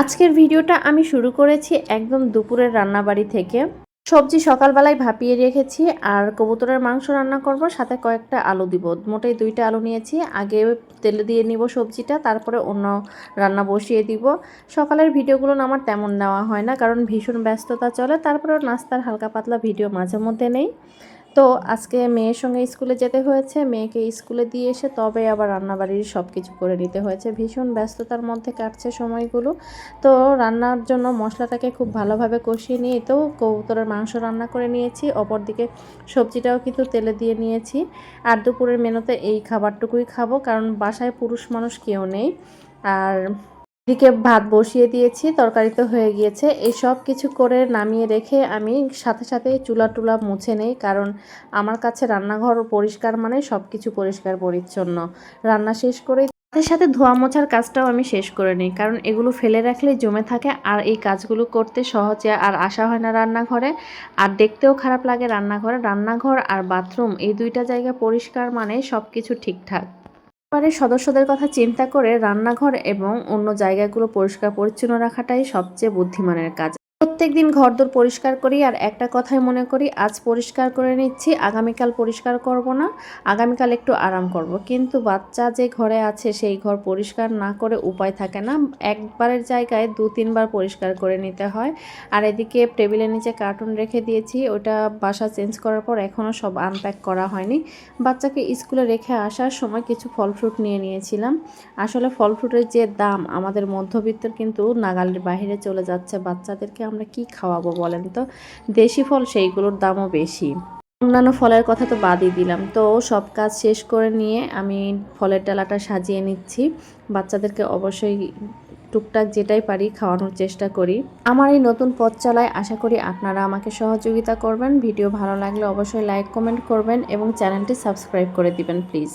আজকের ভিডিওটা আমি শুরু করেছি একদম দুপুরের রান্নাবাড়ি থেকে। সবজি সকালবেলায় ভাপিয়ে রেখেছি আর কবুতরের মাংস রান্না করব, সাথে কয়েকটা আলু দিব। মোটেই দুইটা আলু নিয়েছি। আগে তেলে দিয়ে নিব সবজিটা, তারপরে অন্য রান্না বসিয়ে দিব। সকালের ভিডিওগুলো আমার তেমন নেওয়া হয় না, কারণ ভীষণ ব্যস্ততা চলে। তারপরে নাস্তার হালকা পাতলা ভিডিও মাঝে মধ্যে নেই। তো আজকে মেয়ের সঙ্গে স্কুলে যেতে হয়েছে। মেয়েকে স্কুলে দিয়ে এসে তবে আবার রান্নাবাড়ির সব কিছু করে নিতে হয়েছে। ভীষণ ব্যস্ততার মধ্যে কাটছে সময়গুলো। তো রান্নার জন্য মশলাটাকে খুব ভালোভাবে কষিয়ে নিয়ে তো কবুতরের মাংস রান্না করে নিয়েছি। অপরদিকে সবজিটাও কিন্তু তেলে দিয়ে নিয়েছি। আর দুপুরের মেনুতে এই খাবারটুকুই খাব, কারণ বাসায় পুরুষ মানুষ কেউ নেই। আর এদিকে ভাত বসিয়ে দিয়েছি, তরকারি তো হয়ে গিয়েছে। এই সব কিছু করে নামিয়ে রেখে আমি সাথে সাথে চুলা টুলা মুছে নেই, কারণ আমার কাছে রান্নাঘর পরিষ্কার মানে সব কিছু পরিষ্কার পরিচ্ছন্ন। রান্না শেষ করে সাথে সাথে ধোয়া মোছার কাজটাও আমি শেষ করে নিই, কারণ এগুলো ফেলে রাখলে জমে থাকে আর এই কাজগুলো করতে সহজে আর আসা হয় না রান্নাঘরে। আর দেখতেও খারাপ লাগে রান্নাঘরে। রান্নাঘর আর বাথরুম এই দুইটা জায়গা পরিষ্কার মানে সব কিছু ঠিকঠাক। পরিবারের সদস্যদের কথা চিন্তা করে রান্নাঘর এবং অন্য জায়গাগুলো পরিষ্কার পরিচ্ছন্ন রাখাটাই সবচেয়ে বুদ্ধিমানের কাজ। প্রত্যেক দিন ঘরদোর পরিষ্কার করি আর একটা কথাই মনে করি, আজ পরিষ্কার করে নিচ্ছি, আগামীকাল পরিষ্কার করব না, আগামীকাল একটু আরাম করব। কিন্তু বাচ্চা যে ঘরে আছে সেই ঘর পরিষ্কার না করে উপায় থাকে না। একবারের জায়গায় দু তিনবার পরিষ্কার করে নিতে হয়। আর এদিকে টেবিলের নিচে কার্টুন রেখে দিয়েছি, ওটা বাসা চেঞ্জ করার পর এখনও সব আনপ্যাক করা হয়নি। বাচ্চাকে স্কুলে রেখে আসার সময় কিছু ফল ফ্রুট নিয়ে নিয়েছিলাম। আসলে ফল ফ্রুটের যে দাম আমাদের মধ্যবিত্তের কিন্তু নাগালের বাইরে চলে যাচ্ছে। বাচ্চাদেরকে আমরা কি খাওয়াবো বলেন তো? দেশি ফল সেইগুলোর দামও বেশি। অন্যান্য ফলের কথা তো বাদই দিলাম। তো সব কাজ শেষ করে নিয়ে আমি ফলের ডালাটা সাজিয়ে নিচ্ছি। বাচ্চাদেরকে অবশ্যই টুকটাক যেটাই পারি খাওয়ানোর চেষ্টা করি। আমার এই নতুন পথ চলায় আশা করি আপনারা আমাকে সহযোগিতা করবেন। ভিডিও ভালো লাগলে অবশ্যই লাইক, কমেন্ট করবেন এবং চ্যানেলটি সাবস্ক্রাইব করে দিবেন, প্লিজ।